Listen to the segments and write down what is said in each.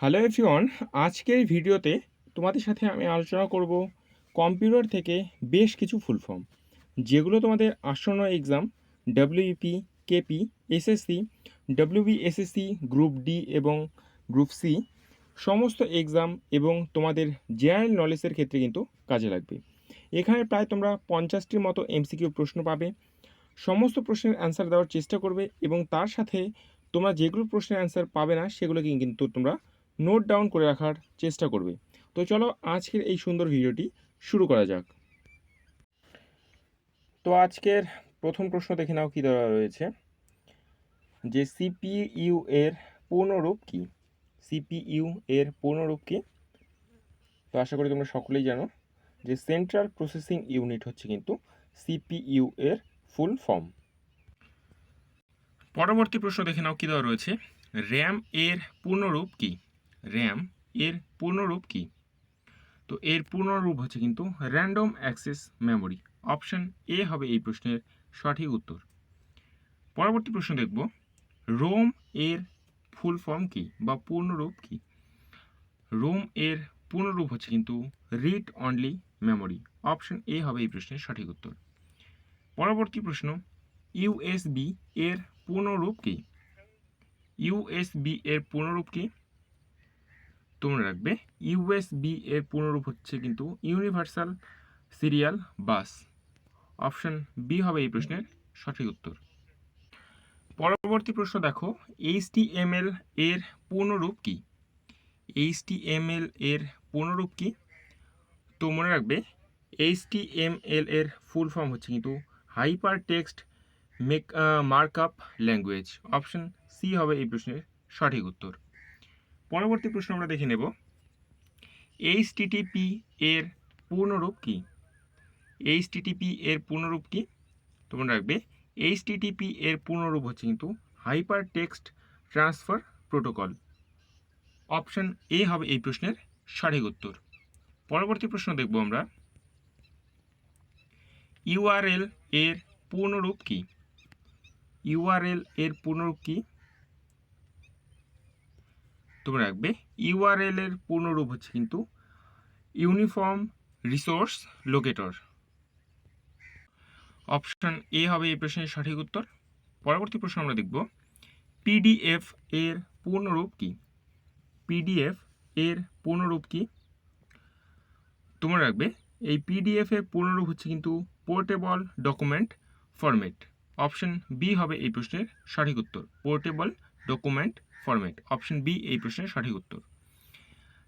Hello everyone আজকের ভিডিওতে তোমাদের সাথে আমি আলোচনা করব কম্পিউটার থেকে বেশ কিছু ফুল ফর্ম যেগুলো তোমাদের আসন্ন exam WP KP SSC WB SSC group D এবং গ্রুপ সি সমস্ত এক্সাম এবং তোমাদের জেনারেল নলেজের ক্ষেত্রে কিন্তু কাজে লাগবে। এখানে প্রায় তোমরা পঞ্চাশটির মতো এমসিকিউ প্রশ্ন পাবে, সমস্ত প্রশ্নের অ্যান্সার দেওয়ার চেষ্টা করবে এবং তার সাথে তোমরা যেগুলো প্রশ্নের অ্যান্সার পাবে না, সেগুলোকে কিন্তু তোমরা নোট ডাউন করে রাখার চেষ্টা করবে। তো চলো আজকের এই সুন্দর ভিডিওটি শুরু করা যাক। তো আজকের প্রথম প্রশ্ন দেখে নাও কী দেওয়া রয়েছে। যে সিপিইউ এর পূর্ণরূপ কী? সিপিইউ এর পূর্ণরূপ কী? তো আশা করি তোমরা সকলেই জানো যে সেন্ট্রাল প্রসেসিং ইউনিট হচ্ছে কিন্তু সিপিইউ এর ফুল ফর্ম পরবর্তী প্রশ্ন দেখে নাও কী দেওয়া রয়েছে। র্যাম এর পূর্ণরূপ কি? র্যাম এর পূর্ণরূপ কি? তো এর পূর্ণরূপ হচ্ছে কিন্তু random access memory option A হবে এই প্রশ্নের সঠিক উত্তর। পরবর্তী প্রশ্ন দেখব রোম এর ফুল ফর্ম কি বা পূর্ণরূপ কি? রোম এর পূর্ণরূপ হচ্ছে কিন্তু read only memory option A হবে এই প্রশ্নের সঠিক উত্তর। পরবর্তী প্রশ্ন ইউএসবি এর পূর্ণরূপ কি? ইউএসবি এর পূর্ণরূপ কি? তোমরা রাখবে। ইউএসবি এর পূর্ণরূপ হচ্ছে কিন্তু universal serial bus option B হবে এই প্রশ্নের সঠিক উত্তর। পরবর্তী প্রশ্ন দেখো এইচটিএমএল এর পূর্ণরূপ কি? এইচটিএমএল এর পূর্ণরূপ কি? তো মনে রাখবে এইচটিএমএল এর ফুল ফর্ম হচ্ছে কিন্তু hyper text make markup language option C হবে এই প্রশ্নের সঠিক উত্তর। পরবর্তী প্রশ্ন আমরা দেখে নেব। এইচ এইচটিটিপি এর পূর্ণরূপ কি? এইচটিটিপি এর পূর্ণরূপ কি? তোমরা রাখবে এইচ এইচটিটিপি এর পূর্ণরূপ হচ্ছে কিন্তু hyper text transfer protocol option A হবে এই প্রশ্নের সঠিক উত্তর। পরবর্তী প্রশ্ন দেখব আমরা। ইউআরএল এর পূর্ণরূপ কি? ইউআরএল এর পূর্ণরূপ কি? তোমরা রাখবে। ইউআরএল এর পূর্ণরূপ হচ্ছে কিন্তু uniform resource locator option A হবে এই প্রশ্নের সঠিক উত্তর। পরবর্তী প্রশ্ন আমরা দেখব পিডিএফ এর পূর্ণরূপ কি? পিডিএফ এর পূর্ণরূপ কি? তোমরা রাখবে, এই পিডিএফ এর পূর্ণরূপ হচ্ছে কিন্তু portable document format option B হবে এই প্রশ্নের সঠিক উত্তর portable document format. Option B, এই প্রশ্নের সঠিক উত্তর।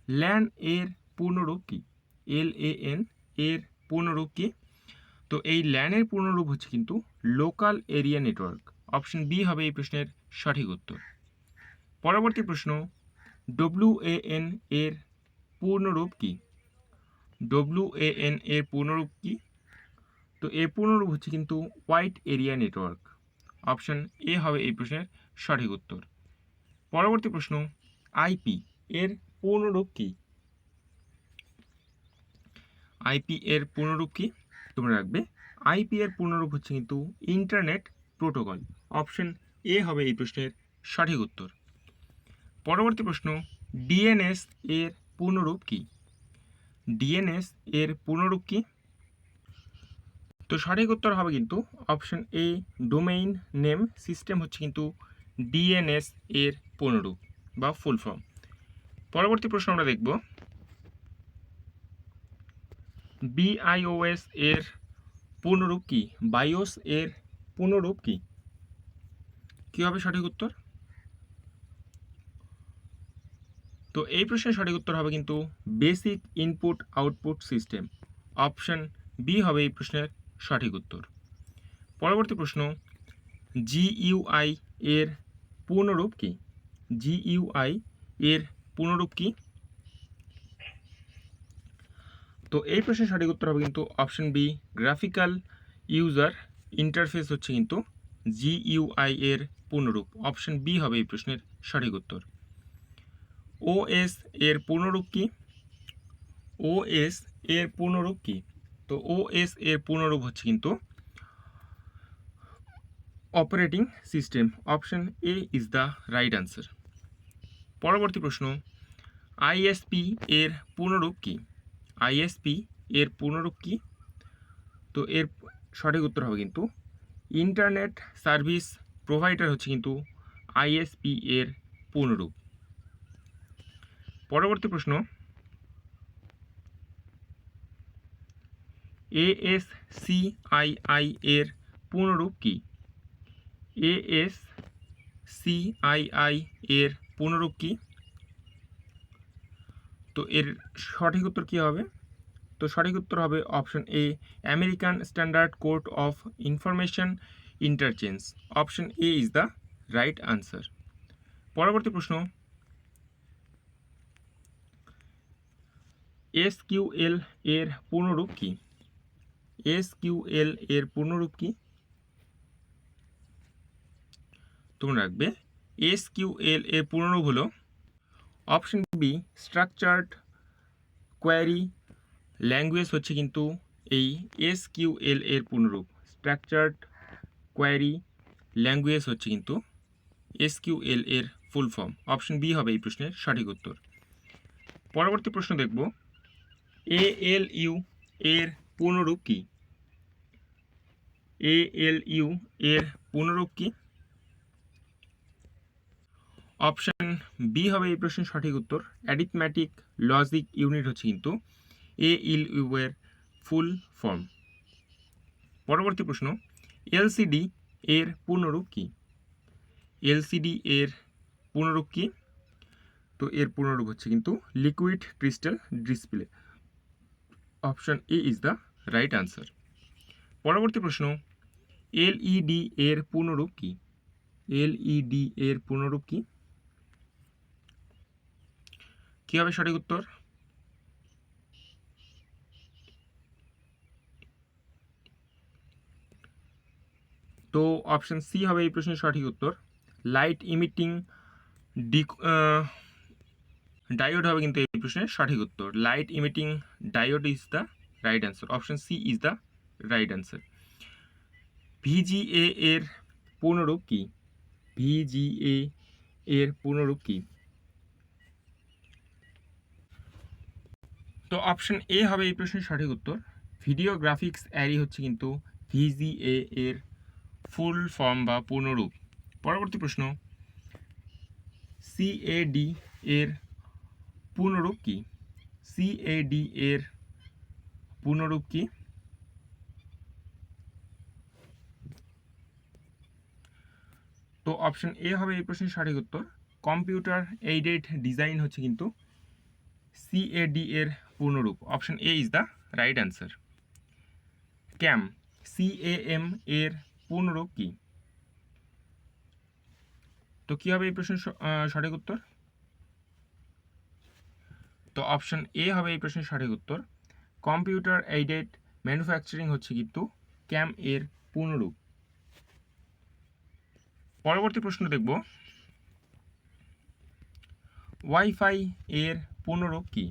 ল্যান এর পূর্ণরূপ কী? এল এ এন এর পূর্ণরূপ কী? তো এই ল্যানের পূর্ণরূপ হচ্ছে কিন্তু local area network. Option B হবে এই প্রশ্নের সঠিক উত্তর। পরবর্তী প্রশ্ন, ডব্লিউ এ এন এর পূর্ণরূপ কী? ডব্লিউ এ এন এর পূর্ণরূপ কী? তো এর পূর্ণরূপ হচ্ছে কিন্তু white area network. Option A হবে এই প্রশ্নের সঠিক উত্তর। পরবর্তী প্রশ্ন আইপি এর পূর্ণরূপ কি? আইপি এর পূর্ণরূপ কি? তোমরা রাখবে। আইপি এর পূর্ণরূপ হচ্ছে কিন্তু ইন্টারনেট প্রোটোকল অপশন এ হবে এই প্রশ্নের সঠিক উত্তর। পরবর্তী প্রশ্ন ডিএনএস এর পূর্ণরূপ কি? ডিএনএস এর পূর্ণরূপ কি? তো সঠিক উত্তর হবে কিন্তু option A domain name system হচ্ছে কিন্তু ডিএনএস এর পূর্ণরূপ বা ফুল ফর্ম পরবর্তী প্রশ্ন আমরা দেখব। বিআইওএস এর পূর্ণরূপ কি? বায়োস এর পূর্ণরূপ কি? কী হবে সঠিক উত্তর? তো এই প্রশ্নের সঠিক উত্তর হবে কিন্তু basic input output system option B হবে এই প্রশ্নের সঠিক উত্তর। পরবর্তী প্রশ্ন জিইউআই এর পূর্ণরূপ কি? জিইউআই এর পূর্ণরূপ কি? তো এই প্রশ্নের সঠিক উত্তর হবে কিন্তু option B graphical user interface হচ্ছে কিন্তু জিইউআই এর পূর্ণরূপ। অপশন বি হবে এই প্রশ্নের সঠিক উত্তর। ওএস এর পূর্ণরূপ কি? ওএস এর পূর্ণরূপ কি? তো ওএস এর পূর্ণরূপ হচ্ছে কিন্তু operating system option A is the right answer পরবর্তী প্রশ্ন আইএসপি এর পূর্ণরূপ কি? আইএসপি এর পূর্ণরূপ কি? তো এর সঠিক উত্তর হবে কিন্তু ইন্টারনেট সার্ভিস প্রোভাইডার হচ্ছে কিন্তু আইএসপি এর পূর্ণরূপ। পরবর্তী প্রশ্ন এএসসিআইআই এর পূর্ণরূপ কি? এএসসিআইআই এর পূর্ণরূপ কি? তো এর সঠিক উত্তর কী হবে? তো সঠিক উত্তর হবে option A, American standard code of information interchange. Option A is the right answer. পরবর্তী প্রশ্ন। এস কিউ এল এর পূর্ণরূপ কি? এস কিউ এল এর পূর্ণরূপ কি? তোমরা রাখবে এস কিউ এল এর পূর্ণরূপ হলো। Option B structured query language হচ্ছে কিন্তু এই এস কিউ এল এর পূর্ণরূপ। স্ট্রাকচার্ড কোয়ারি ল্যাঙ্গুয়েজ হচ্ছে কিন্তু এস কিউ এল এর ফুল ফর্ম অপশন বি হবে এই প্রশ্নের সঠিক উত্তর। পরবর্তী প্রশ্ন দেখব। এ এল ইউ এর পূর্ণরূপ কি? এ এল ইউ এর পূর্ণরূপ কি? অপশন বি হবে এই প্রশ্নের সঠিক উত্তর। অ্যারিথম্যাটিক লজিক ইউনিট হচ্ছে কিন্তু এ ইল ইউ এর ফুল ফর্ম পরবর্তী প্রশ্ন এলসিডি এর পূর্ণরূপ কি? এলসিডি এর পূর্ণরূপ কী? তো এর পূর্ণরূপ হচ্ছে কিন্তু liquid crystal display option A is the right answer পরবর্তী প্রশ্ন এলইডি এর পূর্ণরূপ কি? এলইডি এর পূর্ণরূপ কি? কি হবে সঠিক উত্তর? তো অপশন সি হবে এই প্রশ্নের সঠিক উত্তর। লাইট ইমিটিং ডিক ডায়োড হবে কিন্তু এই প্রশ্নের সঠিক উত্তর। Light emitting diode is the right answer option C is the right answer VGA এর পূর্ণরূপ কি? ভিজিএ এর পূর্ণরূপ কি? তো অপশন এ হবে এই প্রশ্নের সঠিক উত্তর। ভিডিও গ্রাফিক্স অ্যারি হচ্ছে কিন্তু ভিজিএ এর ফুল ফর্ম বা পূর্ণরূপ। পরবর্তী প্রশ্ন সিএডি এর পূর্ণরূপ কি? সিএডি এর পূর্ণরূপ কি? তো অপশন এ হবে এই প্রশ্নের সঠিক উত্তর। কম্পিউটার এইডেড ডিজাইন হচ্ছে কিন্তু সিএডি এর পূর্ণরূপ। Option A is the right answer cam CAM এর পূর্ণরূপ কি? তো কী হবে এই প্রশ্নের স- সঠিক উত্তর? তো অপশন এ হবে এই প্রশ্নের সঠিক উত্তর। কম্পিউটার এইডেড ম্যানুফ্যাকচারিং হচ্ছে কিন্তু ক্যাম এর পূর্ণরূপ। পরবর্তী প্রশ্ন দেখব। ওয়াইফাই এর পূর্ণরূপ কি?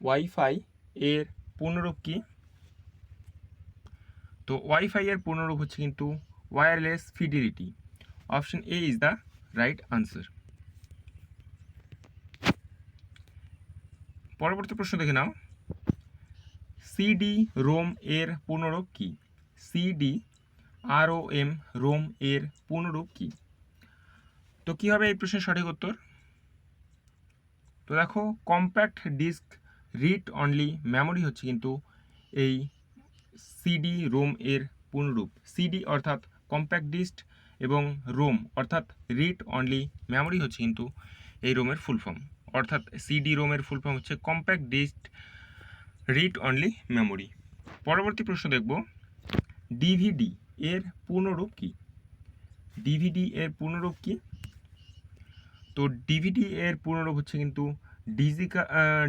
ওয়াইফাই এর পূর্ণরূপ কি? তো ওয়াইফাই এর পূর্ণরূপ হচ্ছে কিন্তু wireless fidelity. Option A is the right answer. পরবর্তী প্রশ্ন দেখে নাও। সিডি রোম এর পূর্ণরূপ কি? CD R O M ROM এর পূর্ণরূপ কি? তো কী হবে এই প্রশ্নের সঠিক উত্তর? তো দেখো compact disc read only memory হচ্ছে কিন্তু এই সিডি রোম এর পূর্ণরূপ। সিডি অর্থাৎ কম্প্যাক্ট ডিস্ক এবং রোম অর্থাৎ রিড অনলি মেমোরি হচ্ছে কিন্তু এই রোমের ফুল ফর্ম অর্থাৎ সিডি রোমের ফুল ফর্ম হচ্ছে compact disc read only memory পরবর্তী প্রশ্ন দেখব ডিভিডি এর পূর্ণরূপ কি? ডিভিডি এর পূর্ণরূপ কি? তো ডিভিডি এর পূর্ণরূপ হচ্ছে কিন্তু ডিজিকা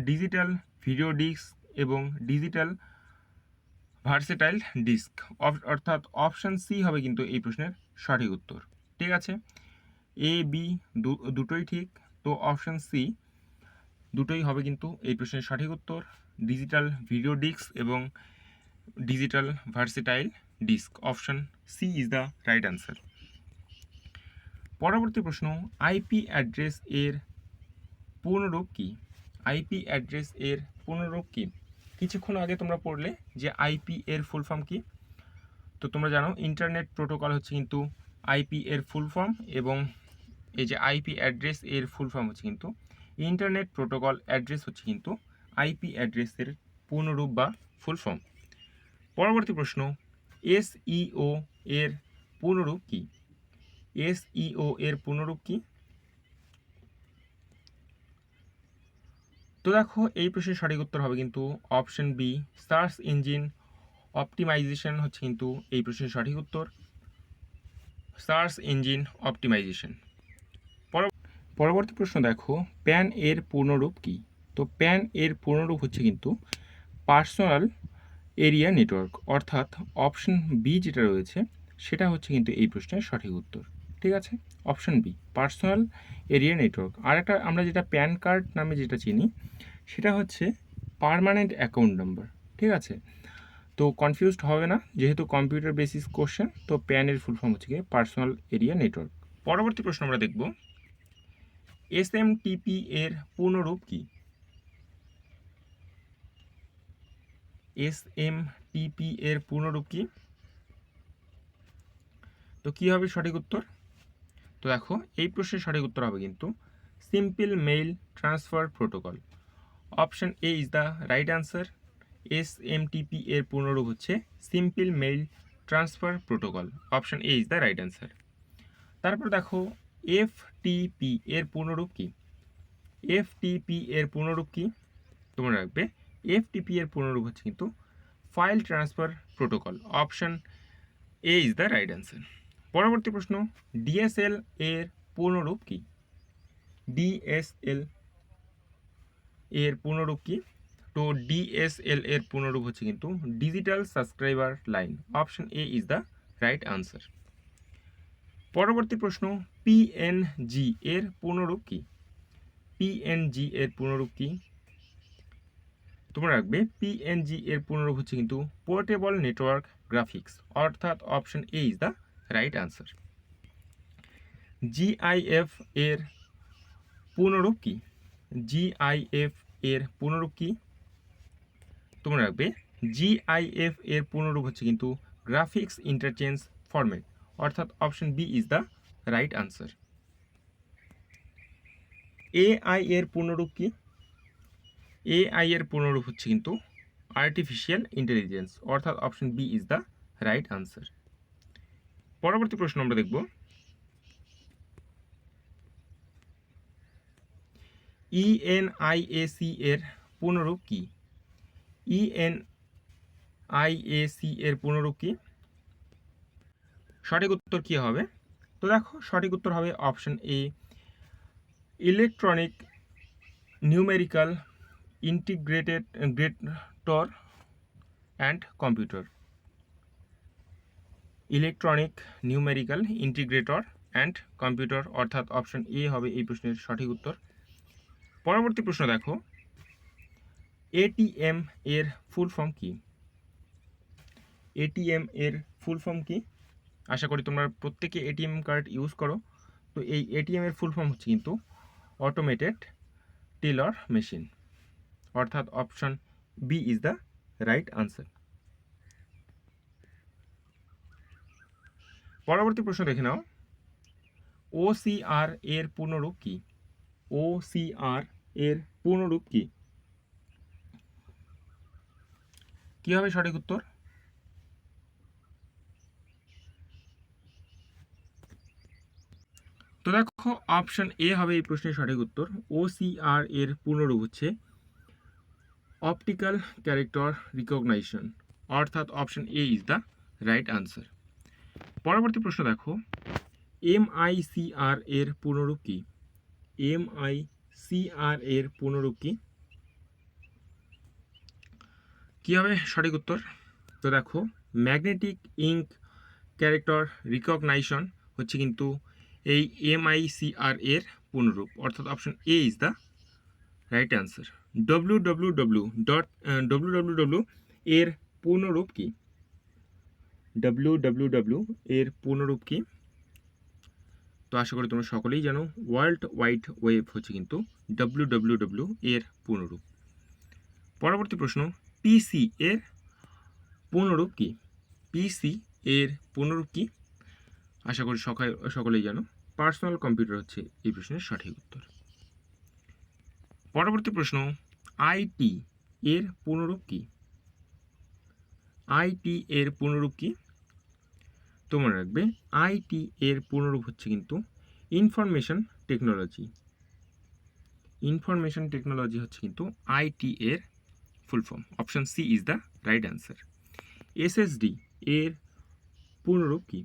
ডিজিটাল ভিডিও ডিস্ক এবং ডিজিটাল ভার্সেটাইল ডিস্ক অর্থাৎ অপশান সি হবে কিন্তু এই প্রশ্নের সঠিক উত্তর। ঠিক আছে? এ বি দুটোই ঠিক। তো অপশান সি দুটোই হবে কিন্তু এই প্রশ্নের সঠিক উত্তর। ডিজিটাল ভিডিও ডিস্ক এবং digital versatile disc option C is the right answer পরবর্তী প্রশ্ন আইপি অ্যাড্রেস এর পূর্ণরূপ কি? আইপি অ্যাড্রেস এর পূর্ণরূপ কি? কিছুক্ষণ আগে তোমরা পড়লে যে আইপি এর ফুল ফর্ম কি? তো তোমরা জানো ইন্টারনেট প্রোটোকল হচ্ছে কিন্তু আইপি এর ফুল ফর্ম এবং এই যে আইপি অ্যাড্রেস এর ফুল ফর্ম হচ্ছে কিন্তু ইন্টারনেট প্রোটোকল অ্যাড্রেস হচ্ছে কিন্তু আইপি অ্যাড্রেসের পূর্ণরূপ বা ফুল ফর্ম পরবর্তী প্রশ্ন এসইও এর পূর্ণরূপ কি? এসইও এর পূর্ণরূপ কি? তো দেখো, এই প্রশ্নের সঠিক উত্তর হবে কিন্তু option B, search engine optimisation হচ্ছে কিন্তু এই প্রশ্নের সঠিক উত্তর। Search engine optimisation. পরবর্তী প্রশ্ন দেখো, প্যান এর পূর্ণরূপ কি? তো প্যান এর পূর্ণরূপ হচ্ছে কিন্তু পার্সোনাল এরিয়া নেটওয়ার্ক। অর্থাৎ অপশন বি যেটা রয়েছে, সেটা হচ্ছে কিন্তু এই প্রশ্নের সঠিক উত্তর। ঠিক আছে? Option B personal area network আর একটা আমরা যেটা প্যান কার্ড নামে যেটা চিনি, সেটা হচ্ছে পার্মানেন্ট অ্যাকাউন্ট নাম্বার ঠিক আছে? তো কনফিউজড হবে না, যেহেতু কম্পিউটার বেসিস কোশ্চেন তো প্যানের ফুল ফর্ম হচ্ছে গিয়ে পার্সোনাল এরিয়া নেটওয়ার্ক পরবর্তী প্রশ্ন আমরা দেখব এস এম টিপি এর পূর্ণরূপ কী? এস এম টিপি এর পূর্ণরূপ কী? তো কী হবে সঠিক উত্তর? তো দেখো, এই প্রশ্নের সঠিক উত্তর হবে কিন্তু simple mail transfer protocol option A is the right answer S M TP এর পূর্ণরূপ হচ্ছে simple mail transfer protocol option A is the right answer তারপর দেখো এফ টিপি এর পূর্ণরূপ কি? এফ টিপি এর পূর্ণরূপ কি? তোমরা রাখবে এফ টিপি এর পূর্ণরূপ হচ্ছে কিন্তু file transfer protocol option A is the right answer পরবর্তী প্রশ্ন ডিএসএল এর পূর্ণরূপ কি? ডিএসএল এর পূর্ণরূপ কি? তো ডিএসএল এর পূর্ণরূপ হচ্ছে কিন্তু digital subscriber line option A is the right answer পরবর্তী প্রশ্ন পিএনজি এর পূর্ণরূপ কি? পিএনজি এর পূর্ণরূপ কি? তোমরা রাখবে পিএনজি এর পূর্ণরূপ হচ্ছে কিন্তু পোর্টেবল নেটওয়ার্ক গ্রাফিক্স অর্থাৎ option A is the right answer GIF এর পূর্ণরূপ কি? জিআইএফ এর পূর্ণরূপ কি? তোমরা রাখবে জিআইএফ এর পূর্ণরূপ হচ্ছে কিন্তু গ্রাফিক্স ইন্টারচেঞ্জ ফরম্যাট অর্থাৎ option B is the right answer AI এর পূর্ণরূপ কি? এআই এর পূর্ণরূপ হচ্ছে কিন্তু আর্টিফিশিয়াল ইন্টেলিজেন্স অর্থাৎ option B is the right answer পরবর্তী প্রশ্ন আমরা দেখব। ইএনআইএসি এর পুনরূপ কি? ইএনআইএসি এর পূর্ণরূপ কি? সঠিক উত্তর কি হবে? তো দেখো, সঠিক উত্তর হবে option A electronic numerical integrated greater and computer. Electronic numerical integrator and computer অর্থাৎ অপশন এ হবে এই প্রশ্নের সঠিক উত্তর। পরবর্তী প্রশ্ন দেখো। এটিএম এর ফুল ফর্ম কি? এটিএম এর ফুল ফর্ম কি? আশা করি তোমরা প্রত্যেকে এটিএম কার্ড ইউজ করো। তো এই এটিএম এর ফুল ফর্ম হচ্ছে কিন্তু অটোমেটেড টেলর মেশিন অর্থাৎ option B is the right answer. পরবর্তী প্রশ্ন দেখে নাও। ও আর এর পূর্ণরূপ কি? ও আর এর পূর্ণরূপ কি? কি হবে সঠিক উত্তর? তো দেখো অপশন এ হবে এই প্রশ্নের সঠিক উত্তর। ও আর এর পূর্ণরূপ হচ্ছে অপটিক্যাল ক্যারেক্টার রিকগনাইশন অর্থাৎ option A is the right answer পরবর্তী প্রশ্ন দেখো। এম আই সি আর এর পূর্ণরূপ কি? এম আই সি আর এর পূর্ণরূপ কি? কী হবে? সঠিক উত্তর? তো দেখো ম্যাগনেটিক ইঙ্ক ক্যারেক্টার রিকগনাইশন হচ্ছে কিন্তু এই এম আই সি আর এর পূর্ণরূপ। অর্থাৎ option A is the right answer W W W dot W W W এর পূর্ণরূপ কি? ডাব্লিউ ডাব্লিউ ডাব্লিউ এর পূর্ণরূপ কি? তো আশা করি তোমরা সকলেই জানো ওয়ার্ল্ড ওয়াইড ওয়েব হচ্ছে কিন্তু ডাব্লিউ ডাব্লিউ ডাব্লিউ এর পূর্ণরূপ। পরবর্তী প্রশ্ন পিসি এর পূর্ণরূপ কি? পিসি এর পূর্ণরূপ কি? আশা করি সকাল, সকলেই জানো, পার্সোনাল কম্পিউটার হচ্ছে এই প্রশ্নের সঠিক উত্তর। পরবর্তী প্রশ্ন আইটি এর পূর্ণরূপ কি? আইটি এর পূর্ণরূপ কি? তোমরা রাখবে আইটি এর পূর্ণরূপ হচ্ছে কিন্তু ইনফরমেশন টেকনোলজি ইনফরমেশন টেকনোলজি হচ্ছে কিন্তু আইটি এর full form option C is the right answer SSD এর পূর্ণরূপ কি?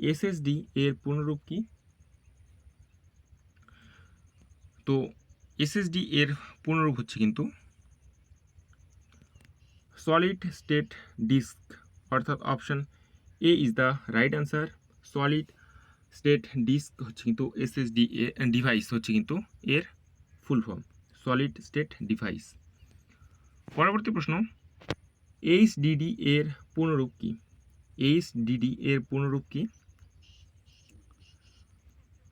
এসএসডি এর পূর্ণরূপ কি? তো এসএসডি এর পূর্ণরূপ হচ্ছে কিন্তু সলিড স্টেট ডিস্ক অর্থাৎ option A is the right answer solid state disk হচ্ছে কিন্তু এসএসডি ডিভাইস হচ্ছে কিন্তু এর full form solid state device পরবর্তী প্রশ্ন এইচডিডি এর পূর্ণরূপ কি? এইচডিডি এর পূর্ণরূপ কি?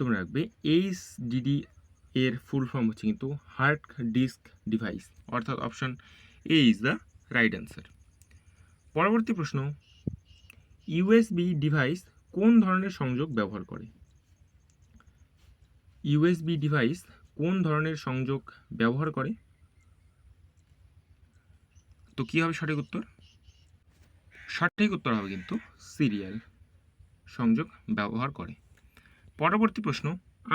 তোমরা রাখবে এইচডিডি এর ফুল ফর্ম হচ্ছে কিন্তু হার্ড ডিস্ক ডিভাইস অর্থাৎ option A is the right answer পরবর্তী প্রশ্ন ইউএসবি ডিভাইস কোন ধরনের সংযোগ ব্যবহার করে? ইউএসবি ডিভাইস কোন ধরনের সংযোগ ব্যবহার করে? তো কী হবে সঠিক উত্তর? সঠিক উত্তর হবে কিন্তু সিরিয়াল সংযোগ ব্যবহার করে। পরবর্তী প্রশ্ন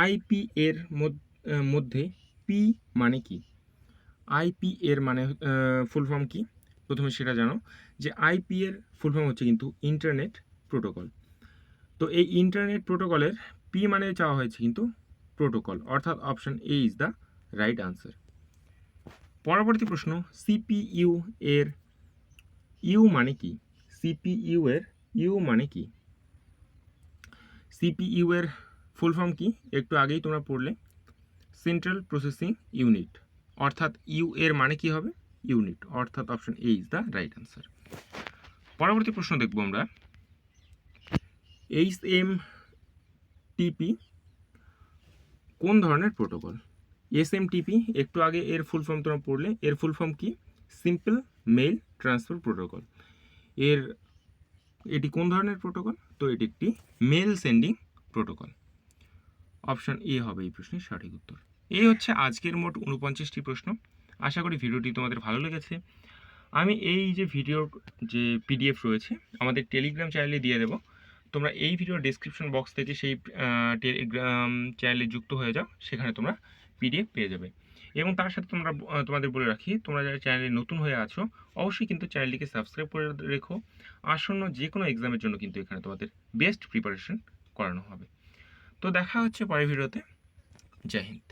আইপি এর মধ্যে পি মানে কি? আইপি এর মানে ফুল ফর্ম কি? প্রথমে সেটা জানো যে আইপি এর ফুল ফর্ম হচ্ছে কিন্তু ইন্টারনেট প্রোটোকল তো এই ইন্টারনেট প্রোটোকলের পি মানে চাওয়া হয়েছে কিন্তু প্রোটোকল অর্থাৎ option A is the right answer পরবর্তী প্রশ্ন সিপিইউ এর ইউ মানে কি? সিপিইউ এর ইউ মানে কি? সিপিইউ এর ফুল ফর্ম কি? একটু আগেই তোমরা পড়লে। সেন্ট্রাল প্রসেসিং ইউনিট অর্থাৎ ইউ এর মানে কি হবে? ইউনিট অর্থাৎ option A is the right answer পরবর্তী প্রশ্ন দেখব আমরা। এইচ এম টিপি কোন ধরনের প্রোটোকল এস এম টিপি একটু আগে এর ফুল ফর্ম তোমরা পড়লে, এর ফুল ফর্ম কি? সিম্পল মেইল ট্রান্সফার প্রোটোকল এর, এটি কোন ধরনের প্রোটোকল তো এটি একটি mail sending protocol option A হবে এই প্রশ্নের সঠিক উত্তর। এই হচ্ছে আজকের মোট উনপঞ্চাশটি প্রশ্ন। আশা করি ভিডিওটি তোমাদের ভালো লেগেছে। আমি এই যে ভিডিওর যে পিডিএফ রয়েছে, আমাদের টেলিগ্রাম চ্যানেলে দিয়ে দেবো। তোমরা এই ভিডিওর ডিসক্রিপশন বক্স থেকে সেই টেলিগ্রাম চ্যানেলে যুক্ত হয়ে যাও, সেখানে তোমরা পিডিএফ পেয়ে যাবে। এবং তার সাথে তোমরা তোমাদের বলে রাখি, তোমরা যারা চ্যানেলে নতুন হয়ে আছো, অবশ্যই কিন্তু চ্যানেলটিকে সাবস্ক্রাইব করে রেখো। আসন্ন যে কোনো এক্সামের জন্য কিন্তু এখানে তোমাদের বেস্ট প্রিপারেশন করানো হবে। তো দেখা হচ্ছে পরের ভিডিওতে। জয় হিন্দ।